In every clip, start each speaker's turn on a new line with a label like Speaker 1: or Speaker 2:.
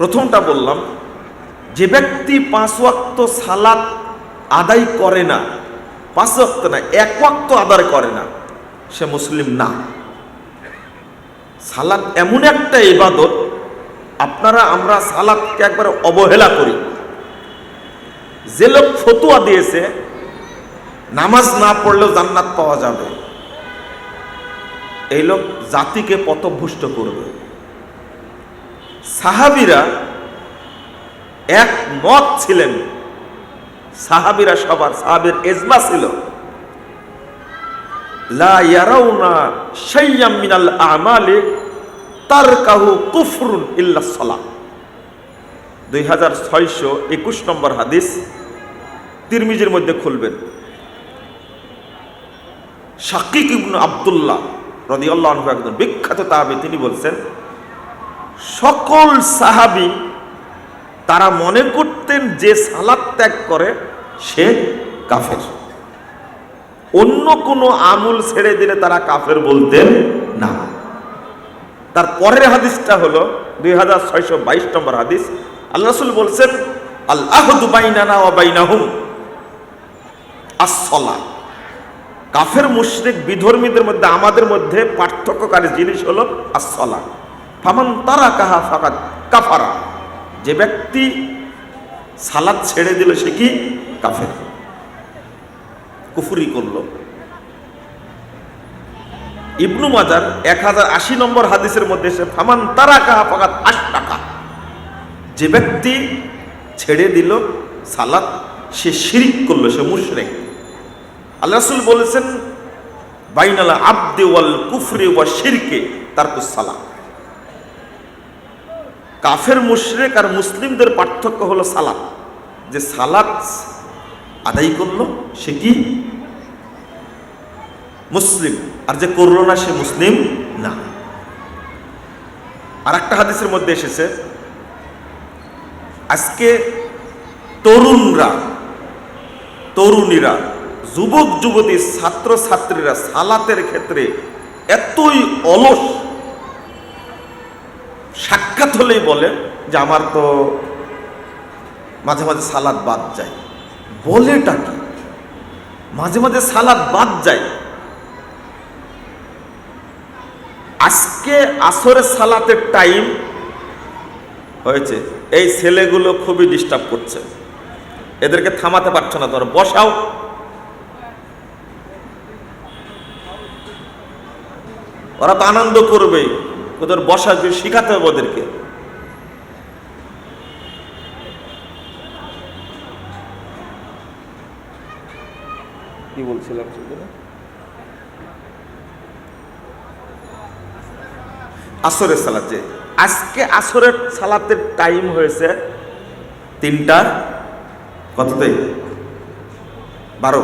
Speaker 1: প্রথমটা বললাম, যে ব্যক্তি পাঁচ ওয়াক্ত সালাত আদায় করে না, পাঁচ ওয়াক্ত না, এক ওয়াক্ত আদায় করে না, সে মুসলিম না। সালাত এমন একটা ইবাদত, আপনারা, আমরা সালাদকে একবারে অবহেলা করি। যে লোক ফতুয়া দিয়েছে, নামাজ না পড়লেও জান্নাত পাওয়া যাবে। এই লোক জাতিকে পথভুষ্ট করবে। সাহাবিরা এক মত ছিলেন। সাহাবিরা সবার সাহাবের এজমা ছিল। লা ইয়ারাউনা মিনাল কুফরুন নম্বর হাদিস তিরমিজের মধ্যে খুলবেন। আব্দুল্লাহ রদিয়াল্লাহ আনহু একজন বিখ্যাত তাহাবি, তিনি বলছেন সকল সাহাবি তারা মনে করতেন যে সালাদ ত্যাগ করে সে কাফের। অন্য কোনো আমুল ছেড়ে দিলে তারা কাফের বলতেন না। তার পরের হাদিসটা হলো দুই হাজার ছয়শো বাইশ নম্বর হাদিস। আল্লাহ রসুল বলছেন আল্লাহ আসলা কাফের, মুশরিক, বিধর্মীদের মধ্যে আমাদের মধ্যে পার্থক্যকারী জিনিস হলো আসলা ফামান তারা কাহা ফাকাত কাফারা। যে ব্যক্তি সালাদ ছেড়ে দিল, সে কি? কাফের। কুফুরি করল। ইবনু মাজার এক হাজার আশি নম্বর হাদিসের মধ্যে সে ফামান তারা কাহা ফাকাত আশ টাকা যে ব্যক্তি ছেড়ে দিল সালাত সে শিরিক করল, সে মুশরেক। আল্লাহ রাসূল বলেছেন, বাইনালা আব্দে ওয়াল কুফরি ওয়া শিরকে তার সালা কাফের মুশরেক আর মুসলিমদের পার্থক্য হলো সালাত। যে সালাত আদায় করল সে কি? মুসলিম। আর যে করল না সে মুসলিম না। আর একটা হাদিসের মধ্যে এসেছে, আজকে তরুণরা, তরুণীরা যুবক যুবতী ছাত্র ছাত্রীরা সালাতের ক্ষেত্রে এতই অলস সাক্ষাৎ হলেই বলে যে আমার তো মাঝে মাঝে সালাদ বাদ যায়। বলেটা কি? মাঝে মাঝে সালাদ বাদ যায়। আজকে আসরের সালাতের টাইম হয়েছে। এই ছেলেগুলো খুবই ডিস্টার্ব করছে। এদেরকে থামাতে পারছ না তোর বসাও। ওরা তো আনন্দ করবে ওদের বসা শিখাতে হবে ওদেরকে। কি বলছিলাম আসরের সালাতে আজকে আসরের সালাতের টাইম হয়েছে তিনটা কততে বারো।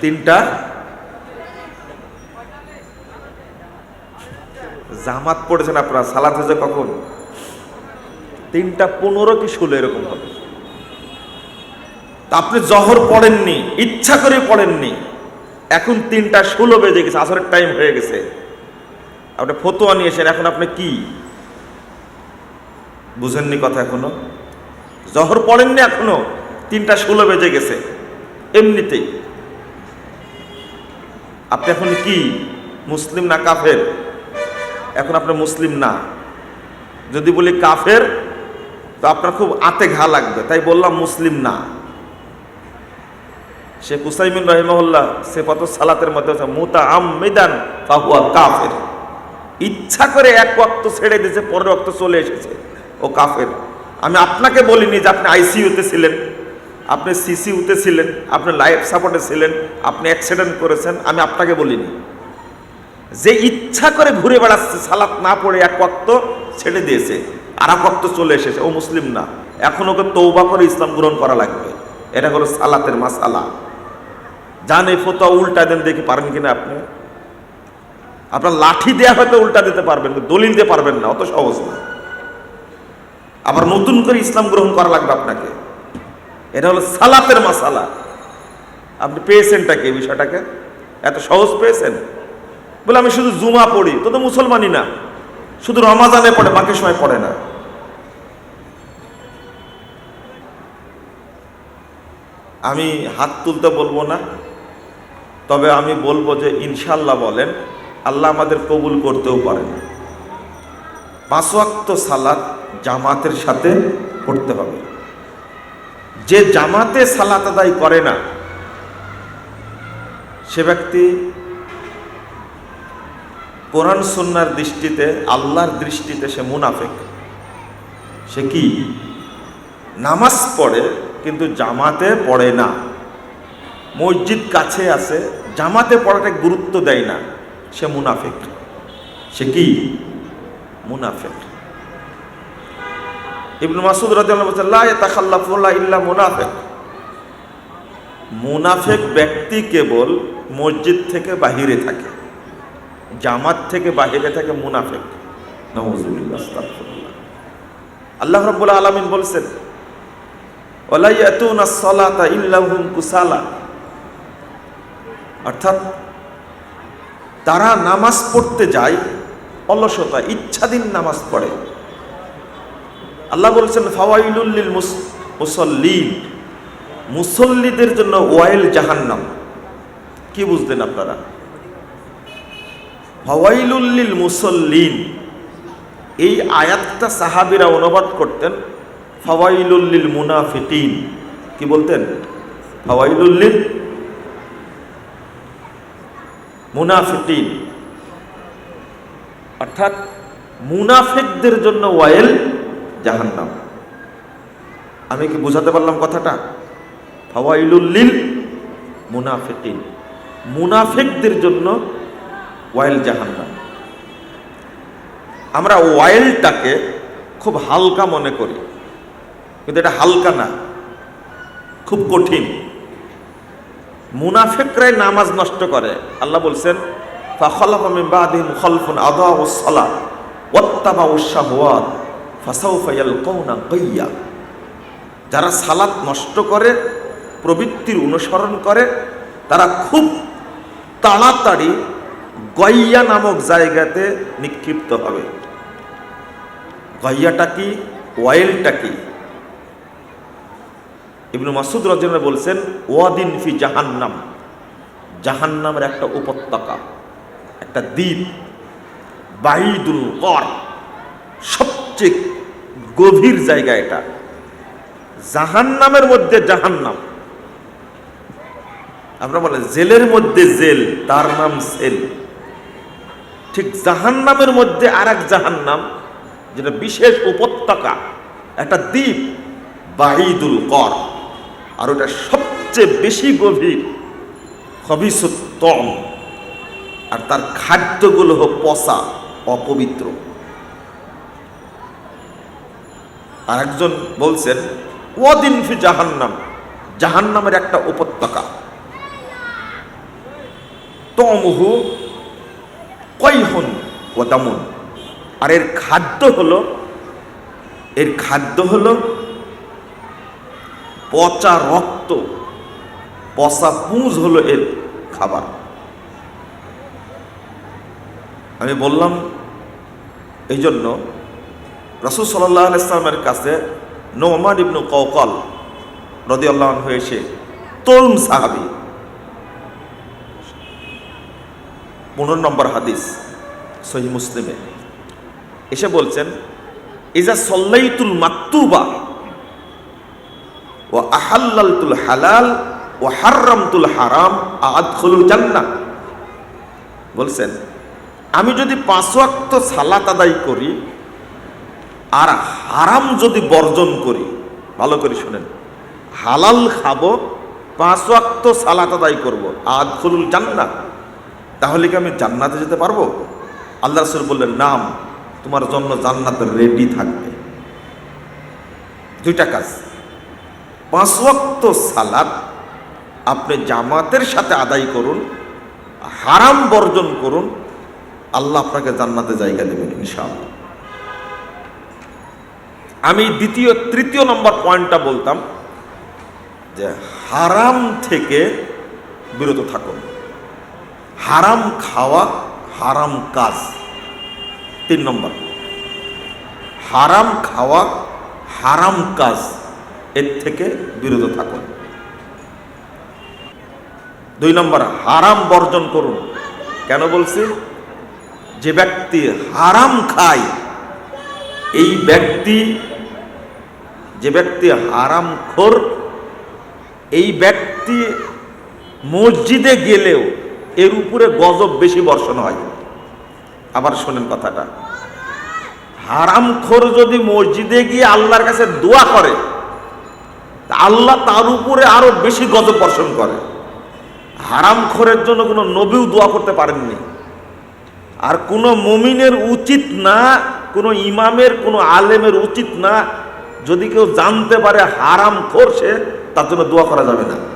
Speaker 1: তিনটা জামাত পড়েছেন আপনারা, সালাত হয়েছে কখন? তিনটা পনেরো কি ষোলো এরকম হবে। তা আপনি জহর পড়েননি, ইচ্ছা করে পড়েননি, এখন তিনটা ষোলো বেজে গেছে, আসরের টাইম হয়ে গেছে। আপনি ফতোয়া নিয়েছেন এখন আপনি কি? বুঝেননি কথা এখনও? জহর পড়েননি এখনও, তিনটা ষোলো বেজে গেছে, এমনিতেই। আপনি এখন কি, মুসলিম না কাফের? এখন আপনার মুসলিম না। যদি বলি কাফের, তো আপনার খুব আতে ঘা লাগবে, তাই বললাম মুসলিম না। শেখ হুসাইমিন রহিমহল্লা সে কত সালাতের মধ্যে মুতা আম মেদান ফাহুয়া কাফের। ইচ্ছা করে এক ওয়াক্ত ছেড়ে দিয়েছে, পরের ওয়াক্ত চলে এসেছে, ও কাফের। আমি আপনাকে বলিনি যে আপনি আইসিইউতে ছিলেন, আপনি সিসিউতে ছিলেন, আপনি লাইফ সাপোর্টে ছিলেন, আপনি অ্যাক্সিডেন্ট করেছেন, আমি আপনাকে বলিনি। যে ইচ্ছা করে ঘুরে বেড়াচ্ছে, সালাত না পড়ে এক ওয়াক্ত ছেড়ে দিয়েছে, আর এক ওয়াক্ত চলে এসেছে। ও মুসলিম না। এখন ওকে তৌবা করে ইসলাম গ্রহণ করা লাগবে। এটা হলো সালাতের মাসালা। যান এই উল্টা দেন, দেখি পারেন কিনা আপনি। আপনার লাঠি দেয়া হয়তো উল্টা দিতে পারবেন দলিল দিতে পারবেন না, অত সহজ না। আবার নতুন করে ইসলাম গ্রহণ করা লাগবে আপনাকে। এটা হলো সালাতের মাসালা। আপনি পেয়েছেনটা কি এই বিষয়টাকে? এত সহজ পেয়েছেন? বলে, আমি শুধু জুমা পড়ি, তো তো মুসলমানই না। শুধু রমাজানে পড়ে, বাকি সময় পড়ে না। আমি হাত তুলতে বলব না, তবে আমি বলব যে ইনশাল্লাহ বলেন, আল্লাহ আমাদের কবুল করতেও পারেন পাঁচ ওয়াক্ত সালাত জামাতের সাথে পড়তে হবে। যে জামাতে সালাত আদায় করে না, সে ব্যক্তি কোরআন সুন্নার দৃষ্টিতে, আল্লাহর দৃষ্টিতে সে মুনাফেক। সে কি? নামাজ পড়ে, কিন্তু জামাতে পড়ে না। মসজিদ কাছে আছে, জামাতে পড়াটা গুরুত্ব দেয় না। সে মুনাফেক। সে কি? মুনাফেক। ইবনু মাসুদ ইল্লা মুনাফিক। মুনাফেক ব্যক্তি কেবল মসজিদ থেকে বাহিরে থাকে। জামাত থেকে বাহিরে থাকে মুনাফেক। আল্লাহ রাব্বুল আলামিন বলছেন কুসালা। অর্থাৎ তারা নামাজ পড়তে যায়, অলসতা, ইচ্ছাধীন নামাজ পড়ে। আল্লাহ বলছেন ফাওয়াইলুল্লিল মুসল্লিন। মুসল্লিদের জন্য ওয়াইল জাহান্নাম। কি বুঝলেন আপনারা? ফাওয়াইলুল্লিল মুসল্লিন। এই আয়াতটা সাহাবিরা অনুবাদ করতেন ফাওয়াইলুল্লিল মুনাফিকিন। কি বলতেন? ফাওয়াইলুল্লিল মুনাফিকিন। অর্থাৎ মুনাফিকদের জন্য ওয়াইল জাহান্নাম। আমি কি বুঝাতে পারলাম কথাটা? ফাওয়াইলুল্লিল মুনাফিকিন। মুনাফিকদের জন্য ওয়াইল জাহান্নাম। আমরা ওয়াইলটাকে খুব হালকা মনে করি, কিন্তু এটা হালকা না, খুব কঠিন। মুনাফিকরাই নামাজ নষ্ট করে। আল্লাহ বলছেন যারা সালাত নষ্ট করে, প্রবৃত্তির অনুসরণ করে, তারা খুব তাড়াতাড়ি গইয়া নামক জায়গাতে নিক্ষিপ্ত হবে। গইয়াটা কি? ওয়াইলটা কি? ইবনু মাসুদ রজনা বলছেন, ওয়াদিন ফি জাহান্নাম। জাহান্নামের একটা উপত্যকা, একটা দ্বীপ, বাহিদুল কর সবচেয়ে গভীর জায়গা এটা। জাহান্নামের মধ্যে জাহান্নাম। আমরা বলে জেলের মধ্যে জেল, তার নাম সেল ঠিক জাহান্নামের মধ্যে আর এক জাহান্নাম, যেটা বিশেষ উপত্যকা, একটা দ্বীপ, বাহিদুল কর। আর ওটা সবচেয়ে বেশি গভীর হবিসুত্তম আর তার খাদ্যগুলো হোক পচা, অপবিত্র। আর একজন বলছেন ওদিন ফি জাহান্নাম, জাহান্নামের একটা উপত্যকা। তমহু কৈহন ও দামুন। আর এর খাদ্য হলো, এর খাদ্য হলো পচা রক্ত। পচা পুঁজ হলো এর খাবার। আমি বললাম এই জন্য রসুল সাল্লাহ ইসলামের কাছে নোমান ইবনু কৌকল রদি আল্লাহ হয়েছে তরুণ সাহাবি পনেরো নম্বর হাদিস, সহি মুসলিমে। এসে বলছেন, ইজা সল্লাইতুল মাকতুবা ও আহাল্লালতুল হালাল ও হার্রামতুল হারাম আদখুলুল বলছেন, আমি যদি পাঁচ ওয়াক্ত সালাত আদায় করি আর হারাম যদি বর্জন করি, ভালো করে শোনেন, হালাল খাব, পাঁচ ওয়াক্ত সালাত আদায় করব, আদখুলুল জান্নাহ। তাহলে কি আমি জান্নাতে যেতে পারব? আল্লাহ রসুল বললেন, নাম, তোমার জন্য জান্নাত রেডি থাকবে। দুইটা কাজ। পাঁচ ওয়াক্ত সালাত আপনি জামাতের সাথে আদায় করুন, হারাম বর্জন করুন, আল্লাহ আপনাকে জান্নাতে জায়গা দেবেন ইনশাআল্লাহ। আমি দ্বিতীয়, তৃতীয় নম্বর পয়েন্টটা বলতাম যে হারাম থেকে বিরত থাকুন। হারাম খাওয়া হারাম কাজ। তিন নম্বর। হারাম খাওয়া হারাম কাজ, এর থেকে বিরত থাকুন। দুই নম্বর, হারাম বর্জন করুন। কেন বলছি? যে ব্যক্তি হারাম খায়, এই ব্যক্তি, যে ব্যক্তি হারাম খোর, এই ব্যক্তি মসজিদে গেলেও এর উপরে গজব বেশি বর্ষণ হয়। আবার শোনেন কথাটা। হারাম খোর যদি মসজিদে গিয়ে আল্লাহর কাছে দোয়া করে আল্লাহ তার উপরে আরও বেশি গজব বর্ষণ করে। হারাম খোরের জন্য কোনো নবীও দোয়া করতে পারেননি। আর কোনো মমিনের উচিত না, কোনো ইমামের, কোনো আলেমের উচিত না, যদি কেউ জানতে পারে হারাম খোর সে, তার জন্য দোয়া করা যাবে না।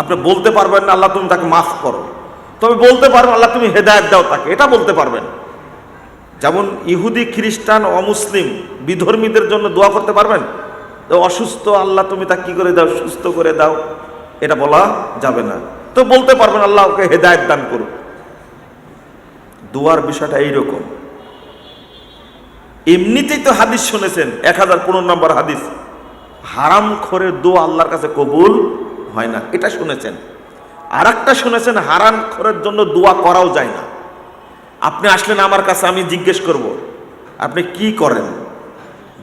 Speaker 1: আপনি বলতে পারবেন না, আল্লাহ তুমি তাকে মাফ করো। তবে বলতে পারবেন, আল্লাহ তুমি হেদায়ত দাও তাকে, এটা বলতে পারবেন। যেমন ইহুদি, খ্রিস্টান, অমুসলিম, বিধর্মীদের জন্য দোয়া করতে পারবেন? অসুস্থ, আল্লাহ তুমি তা কি করে দাও, সুস্থ করে দাও, এটা বলা যাবে না। তো বলতে পারবেন, আল্লাহ ওকে হেদায়ত দান করুক। দোয়ার বিষয়টা এইরকম। এমনিতেই তো হাদিস শুনেছেন, এক হাজার পনেরো নম্বর হাদিস হারাম খোরের দোয়া আল্লাহর কাছে কবুল হয় না। এটা শুনেছেন। আর একটা শুনেছেন, হারাম খোরের জন্য দোয়া করাও যায় না। আপনি আসলেন আমার কাছে, আমি জিজ্ঞেস করব, আপনি কি করেন?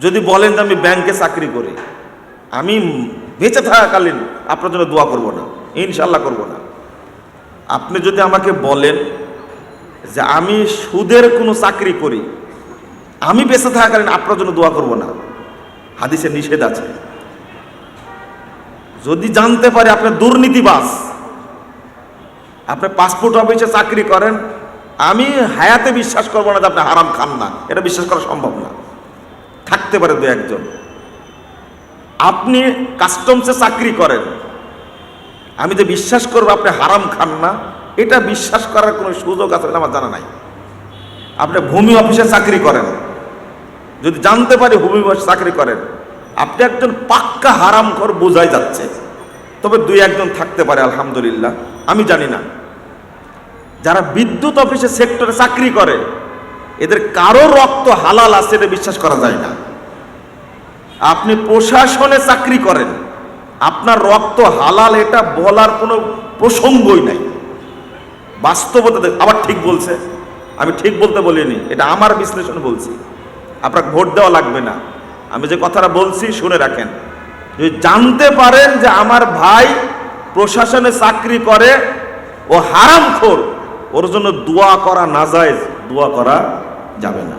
Speaker 1: যদি বলেন যে আমি ব্যাংকে চাকরি করি, আমি বেঁচে থাকাকালীন আপনার জন্য দোয়া করব না ইনশাল্লাহ করব না। আপনি যদি আমাকে বলেন যে আমি সুদের কোনো চাকরি করি, আমি বেঁচে থাকাকালীন আপনার জন্য দোয়া করব না, হাদিসে নিষেধ আছে। যদি জানতে পারে আপনি দুর্নীতিবাস আপনি পাসপোর্ট অফিসে চাকরি করেন, আমি হায়াতে বিশ্বাস করব না যে আপনি হারাম খান না। এটা বিশ্বাস করা সম্ভব না। থাকতে পারে দু একজন। আপনি কাস্টমসে চাকরি করেন, আমি যে বিশ্বাস করব আপনি হারাম খান না, এটা বিশ্বাস করার কোনো সুযোগ আছে আমার জানা নাই। আপনি ভূমি অফিসে চাকরি করেন, যদি জানতে পারি ভূমি অফিসে চাকরি করেন আপনি একজন পাক্কা হারাম কর বোঝাই যাচ্ছে। তবে দুই একজন থাকতে পারে, আলহামদুলিল্লাহ। আমি জানি না। যারা বিদ্যুৎ অফিসে সেক্টরে চাকরি করে, এদের কারও রক্ত হালাল আছে এটা বিশ্বাস করা যায় না। আপনি প্রশাসনে চাকরি করেন, আপনার রক্ত হালাল এটা বলার কোনো প্রসঙ্গই নাই। বাস্তবতা আবার ঠিক বলছে। আমি ঠিক বলতে বলিনি, এটা আমার বিশ্লেষণ বলছি। আপনাকে ভোট দেওয়া লাগবে না। আমি যে কথাটা বলছি, শুনে রাখেন। যদি জানতে পারেন যে আমার ভাই প্রশাসনে চাকরি করে, ও হারাম খোর ওর জন্য দোয়া করা না যায় দোয়া করা যাবে না।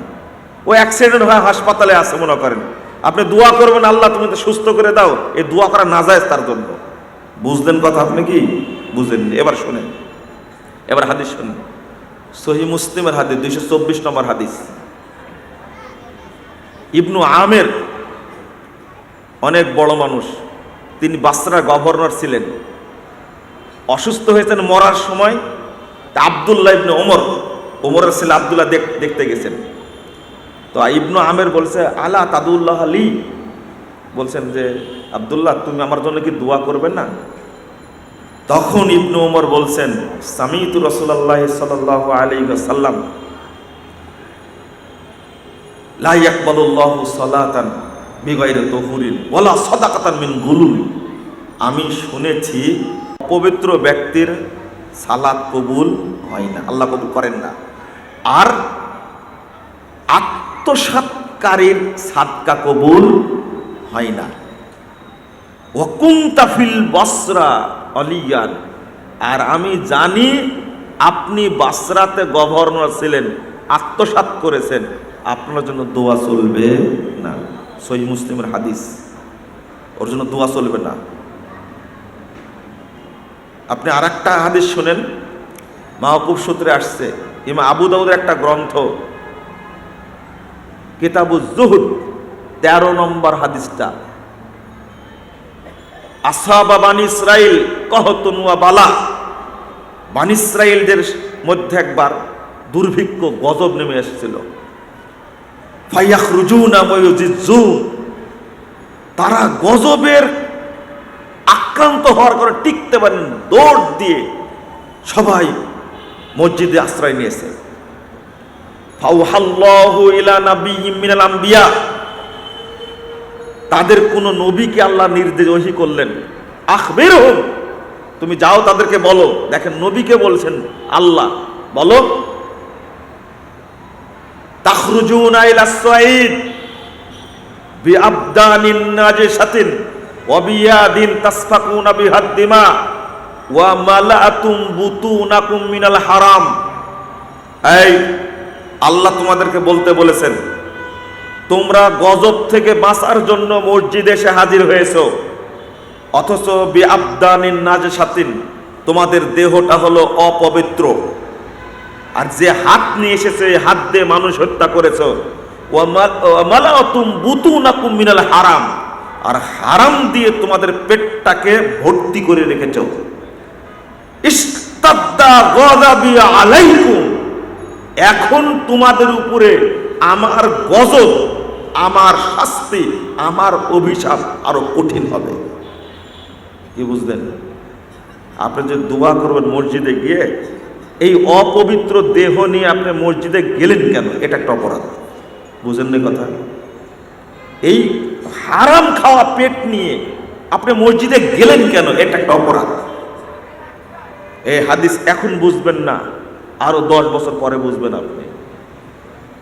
Speaker 1: ও অ্যাক্সিডেন্ট হয়ে হাসপাতালে আছে, মনে করেন। আপনি দোয়া করবেন, আল্লাহ তুমি তো সুস্থ করে দাও, এই দোয়া করা না যায় তার জন্য। বুঝলেন কথা আপনি কি? বুঝলেন এবার শোনেন। এবার হাদিস শোনেন। সহি মুসলিমের হাদিস, দুইশো চব্বিশ নম্বর হাদিস। ইবনু আমের অনেক বড় মানুষ। তিনি বাসরা গভর্নর ছিলেন। অসুস্থ হয়েছেন মরার সময়। আবদুল্লাহ ইবনে ওমর, ওমরের ছেলে আবদুল্লাহ দেখ- দেখতে গেছেন। তো ইবনু আমের বলছে, আলা তাদুল্লাহ আলী বলছেন যে, আবদুল্লাহ, তুমি আমার জন্য কি দোয়া করবেন না? তখন ইবনু ওমর বলছেন, সামিতু রসুল্লাহ সাল্লাহ আলী সাল্লাম মিন আমি শুনেছি পবিত্র ব্যক্তির সালাত কবুল হয় না, আল্লাহ কবুল করেন না। আর আত্মসাৎকারীর সাদকা কবুল হয় না। ওকুমতাফিল বসরা অলিয়ান। আর আমি জানি, আপনি বাসরাতে গভর্নর ছিলেন, আত্মসাৎ করেছেন। আপনার জন্য দোয়া চলবে না। সই মুসলিমের হাদিস। ওর জন্য দোয়া চলবে না। আপনি আর একটা হাদিস শোনেন। মাহকুব সূত্রে আসছে ইমা আবু দাউদের একটা গ্রন্থ, কিতাবু জুহুদ তেরো নম্বর হাদিসটা। আসাবা বানি ইসরাইল কহতনুয়া বালা। বানি ইসরাইলদের মধ্যে একবার দুর্ভিক্ষ, গজব নেমে এসেছিল। তারা গজবের আক্রান্ত হওয়ার করে টিকতে পারেন, দৌড় দিয়ে সবাই মসজিদে আশ্রয় নিয়েছে। তাদের কোন নবীকে আল্লাহ নির্দেশ ওহি করলেন আখবের হোক তুমি যাও তাদেরকে বলো। দেখেন, নবীকে বলছেন আল্লাহ, বলো বিআবদানিন ওয়া মিনাল হারাম। এই, আল্লাহ তোমাদেরকে বলতে বলেছেন, তোমরা গজব থেকে বাঁচার জন্য মসজিদে এসে হাজির হয়েছো। অথচ বি আবদানিন নাজসাতিন, তোমাদের দেহটা হলো অপবিত্র। আর যে হাত নিয়ে এসেছে হাত দিয়ে মানুষ হত্যা করেছ। মিনাল হারাম। আর হারাম দিয়ে তোমাদের পেটটাকে ভর্তি করে রেখেছ। এখন তোমাদের উপরে আমার গজব, আমার শাস্তি, আমার অভিশাপ আরও কঠিন হবে। কি বুঝলেন? আপনি যে দোয়া করবেন মসজিদে গিয়ে এই অপবিত্র দেহ নিয়ে আপনি মসজিদে গেলেন কেন? এটা একটা অপরাধ। বুঝেন না কথা? এই হারাম খাওয়া পেট নিয়ে আপনি মসজিদে গেলেন কেন? এটা একটা অপরাধ। এই হাদিস এখন বুঝবেন না, আরও দশ বছর পরে বুঝবেন আপনি।